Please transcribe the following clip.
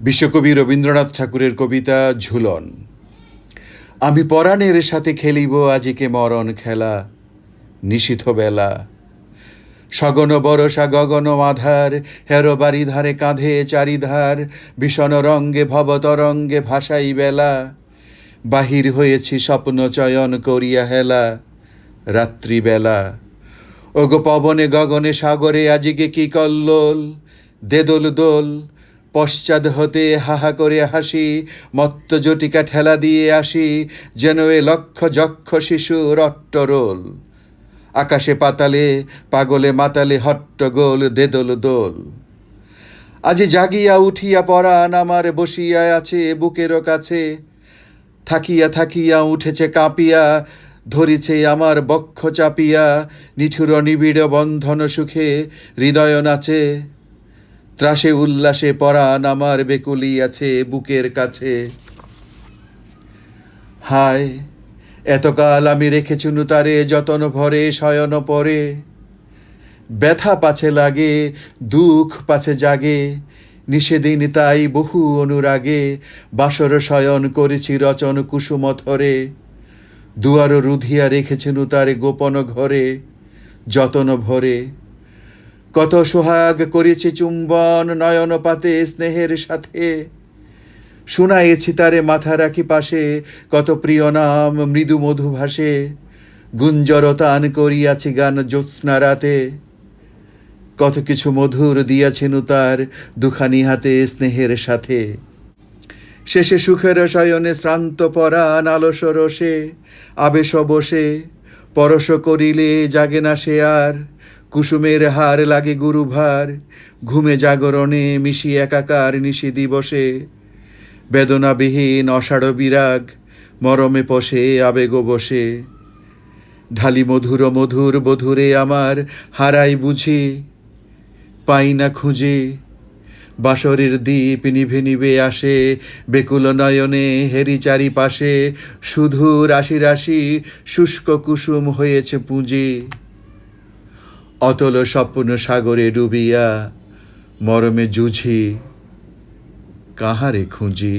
বিশ্বকবি রবীন্দ্রনাথ ঠাকুরের কবিতা ঝুলন। আমি পরাণের সাথে খেলিব আজিকে মরণ খেলা, নিশীথ বেলা। সগন বরসা গগন মাধার, হেরো বাড়ি ধারে কাঁধে চারিধার, ভীষণ রঙ্গে ভবতরঙ্গে ভাসাই বেলা। বাহির হয়েছি স্বপ্ন চয়ন করিয়া হেলা রাত্রিবেলা ওগো পবনে গগনে সাগরে আজিকে কি কল্লোল, দেদোল দোল পশ্চাৎ হতে হাহা করে হাসি, মত্ত জটিকা ঠেলা দিয়ে আসি, যেন এ লক্ষ যক্ষ শিশু রট্টরোল আকাশে পাতালে, পাগলে মাতালে হট্টগোল দেদোল দোল। আজি জাগিয়া উঠিয়া পরাণ আমার বসিয়া আছে বুকেরও কাছে। থাকিয়া থাকিয়া উঠেছে কাঁপিয়া, ধরিছে আমার বক্ষ চাপিয়া, নিঠুর নিবিড় বন্ধন সুখে হৃদয় নাচে। ত্রাসে, উল্লাসে পরাণ আমার বেকুলি আছে বুকের কাছে। হায়, এতকাল আমি রেখেছুনু তারে যতন ভরে, শয়ন পরে। ব্যথা পাছে লাগে, দুঃখ পাছে জাগে, নিষেদিন তাই বহু অনুরাগে, বাসর শয়ন করেছি রচন কুসুমথরে দুয়ার রুধিয়া রেখেছেনু তারে গোপন ঘরে, যতন ভরে। কত সোহাগ করেছি চুম্বন নয়ন পাতে স্নেহের সাথে। শুনাইছি তারে মাথা রাখি পাশে, কত প্রিয় নাম মৃদু মধু ভাসে। গুঞ্জরতান করিয়াছি গান জ্যোৎস্না রাতে। কত কিছু মধুর দিয়াছেন তার দুখানি হাতে স্নেহের সাথে। শেষে সুখের শয়নে শ্রান্ত পরাণ আলস রসে, আবেশ বসে পরশ করিলে জাগে না সে আর। কুসুমের হার লাগে গুরু ভার ঘুমে জাগরণে মিশি একাকার নিশি দিবসে। বেদনাবিহীন অষাঢ় বিরাগ মরমে পশে আবেগ বসে। ঢালি মধুর মধুর বধুরে আমার হারাই বুঝি। পাই না খুঁজে, বাসরের দ্বীপ নিভে নিভে আসে, বেকুল নয়নে হেরি চারিপাশে। শুধু রাশি রাশি শুষ্ক কুসুম হয়েছে পুঁজি। অতল স্বপ্ন সাগরে ডুবিয়া মরমে জুঝি কাহারে খুঁজি?